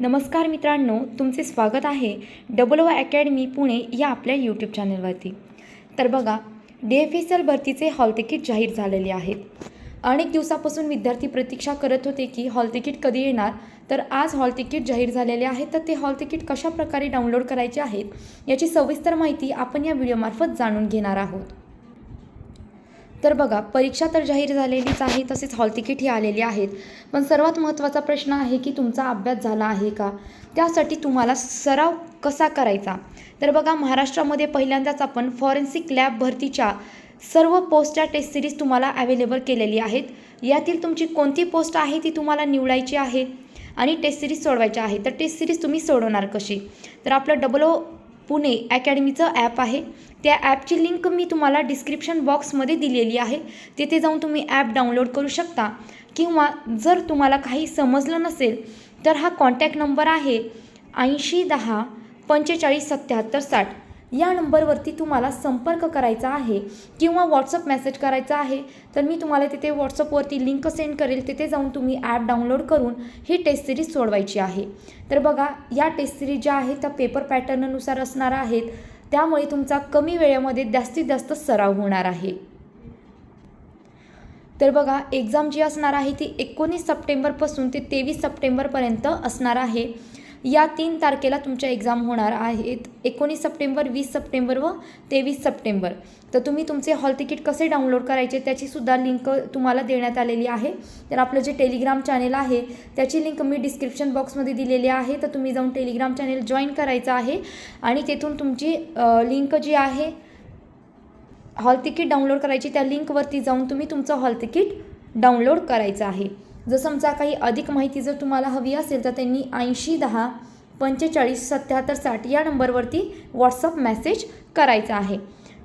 नमस्कार मित्रांनो तुमचे स्वागत आहे डबल ओ अकॅडमी पुणे या आपल्या यूट्यूब चॅनलवरती. तर बघा डी एफ एस एल भरतीचे हॉल तिकीट जाहीर झालेले आहेत अनेक दिवसापासून विद्यार्थी प्रतीक्षा करत होते की हॉल तिकीट कधी येणार तर आज हॉल तिकीट जाहीर झालेले आहे तर ते हॉल तिकीट कशा प्रकारे डाउनलोड करायचे आहेत याची सविस्तर माहिती आपण या व्हिडिओमार्फत जाणून घेणार आहोत. तर बघा परीक्षा तर जाहीर झालेलीच आहे तसेच हॉल तिकीटही आलेली आहेत. पण सर्वात महत्त्वाचा प्रश्न आहे की तुमचा अभ्यास झाला आहे का? त्यासाठी तुम्हाला सराव कसा करायचा? तर बघा महाराष्ट्रामध्ये पहिल्यांदाच आपण फॉरेन्सिक लॅब भरतीच्या सर्व पोस्टच्या टेस्ट सिरीज तुम्हाला अवेलेबल केलेली आहेत. यातील तुमची कोणती पोस्ट आहे ती तुम्हाला निवडायची आहे आणि टेस्ट सिरीज सोडवायची आहे तर टेस्ट सिरीज तुम्ही सोडवणार कशी? तर आपलं डबल ओ पुणे अकॅडमीचं ॲप आहे. त्या ॲपची लिंक मी तुम्हाला डिस्क्रिप्शन बॉक्समध्ये दिलेली आहे. तिथे जाऊन तुम्ही ॲप डाउनलोड करू शकता. किंवा जर तुम्हाला काही समजलं नसेल तर हा कॉन्टॅक्ट नंबर आहे ऐंशी दहा पंचेचाळीस सत्याहत्तर साठ. या नंबरवरती तुम्हाला संपर्क करायचा आहे किंवा व्हॉट्सअप मेसेज करायचा आहे तर मी तुम्हाला तिथे व्हॉट्सअपवरती लिंक सेंड करेल. तिथे जाऊन तुम्ही ॲप डाउनलोड करून ही टेस्ट सिरीज सोडवायची आहे. तर बघा या टेस्ट सिरीज ज्या आहेत त्या पेपर पॅटर्ननुसार असणार आहेत. त्यामुळे तुमचा कमी वेळेमध्ये जास्तीत जास्त सराव होणार आहे. तर बघा एक्झाम जी असणार आहे ती एकोणीस सप्टेंबरपासून ते तेवीस सप्टेंबरपर्यंत असणार आहे. या तीन तारखेला तुमच्या एक्झाम होणार आहेत. एकोणीस सप्टेंबर वीस सप्टेंबर व तेवीस सप्टेंबर. तर तुम्ही तुमचे हॉल तिकीट कसे डाउनलोड करायचे त्याचीसुद्धा लिंक तुम्हाला देण्यात आलेली आहे. तर आपलं जे टेलिग्राम चॅनेल आहे त्याची लिंक मी डिस्क्रिप्शन बॉक्समध्ये दिलेली आहे. तर तुम्ही जाऊन टेलिग्राम चॅनेल जॉईन करायचं आहे. आणि तेथून तुमची लिंक जी आहे हॉल तिकीट डाउनलोड करायची त्या लिंकवरती जाऊन तुम्ही तुमचं हॉल तिकीट डाउनलोड करायचं आहे. जर समजा काही अधिक माहिती जर तुम्हाला हवी असेल तर त्यांनी ऐंशी दहा पंचेचाळीस सत्याहत्तर साठ या नंबरवरती व्हॉट्सअप मेसेज करायचा आहे.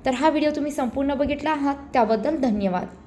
तर हा व्हिडिओ तुम्ही संपूर्ण बघितला आहात त्याबद्दल धन्यवाद.